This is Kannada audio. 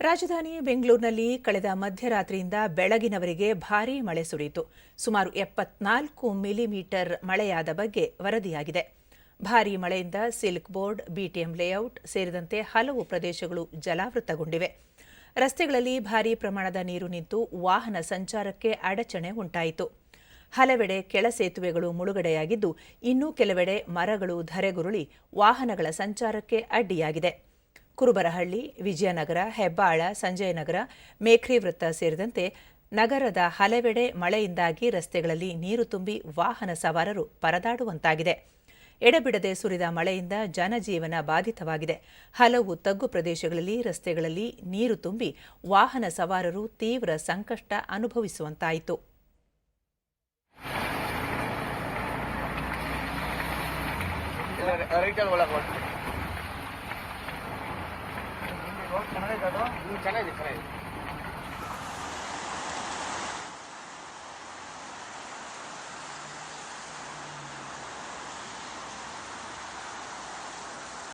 ರಾಜಧಾನಿ ಬೆಂಗಳೂರಿನಲ್ಲಿ ಕಳೆದ ಮಧ್ಯರಾತ್ರಿಯಿಂದ ಬೆಳಗಿನವರೆಗೆ ಭಾರೀ ಮಳೆ ಸುರಿಯಿತು. ಸುಮಾರು ಎಪ್ಪತ್ನಾಲ್ಕು ಮಿಲಿಮೀಟರ್ ಮಳೆಯಾದ ಬಗ್ಗೆ ವರದಿಯಾಗಿದೆ. ಭಾರೀ ಮಳೆಯಿಂದ ಸಿಲ್ಕ್ ಬೋರ್ಡ್, ಬಿಟಿಎಂ ಲೇಔಟ್ ಸೇರಿದಂತೆ ಹಲವು ಪ್ರದೇಶಗಳು ಜಲಾವೃತಗೊಂಡಿವೆ. ರಸ್ತೆಗಳಲ್ಲಿ ಭಾರೀ ಪ್ರಮಾಣದ ನೀರು ನಿಂತು ವಾಹನ ಸಂಚಾರಕ್ಕೆ ಅಡಚಣೆ ಉಂಟಾಯಿತು. ಹಲವೆಡೆ ಕೆಳ ಸೇತುವೆಗಳು ಮುಳುಗಡೆಯಾಗಿದ್ದು, ಇನ್ನೂ ಕೆಲವೆಡೆ ಮರಗಳು ಧರೆಗುರುಳಿ ವಾಹನಗಳ ಸಂಚಾರಕ್ಕೆ ಅಡ್ಡಿಯಾಗಿದೆ. ಕುರುಬರಹಳ್ಳಿ ವಿಜಯನಗರ ಹೆಬ್ಬಾಳ ಸಂಜಯನಗರ ಮೇಖ್ರಿ ವೃತ್ತ ಸೇರಿದಂತೆ ನಗರದ ಹಲವೆಡೆ ಮಳೆಯಿಂದಾಗಿ ರಸ್ತೆಗಳಲ್ಲಿ ನೀರು ತುಂಬಿ ವಾಹನ ಸವಾರರು ಪರದಾಡುವಂತಾಗಿದೆ ಎಡಬಿಡದೆ ಸುರಿದ ಮಳೆಯಿಂದ ಜನಜೀವನ ಬಾಧಿತವಾಗಿದೆ ಹಲವು ತಗ್ಗು ಪ್ರದೇಶಗಳಲ್ಲಿ ರಸ್ತೆಗಳಲ್ಲಿ ನೀರು ತುಂಬಿ ವಾಹನ ಸವಾರರು ತೀವ್ರ ಸಂಕಷ್ಟ ಅನುಭವಿಸುವಂತಾಯಿತು ರೈಟಲ್ಲಿ ಅದು? ಚೆನ್ನಾಗಿದೆ ಚೆನ್ನಾಗಿದೆ.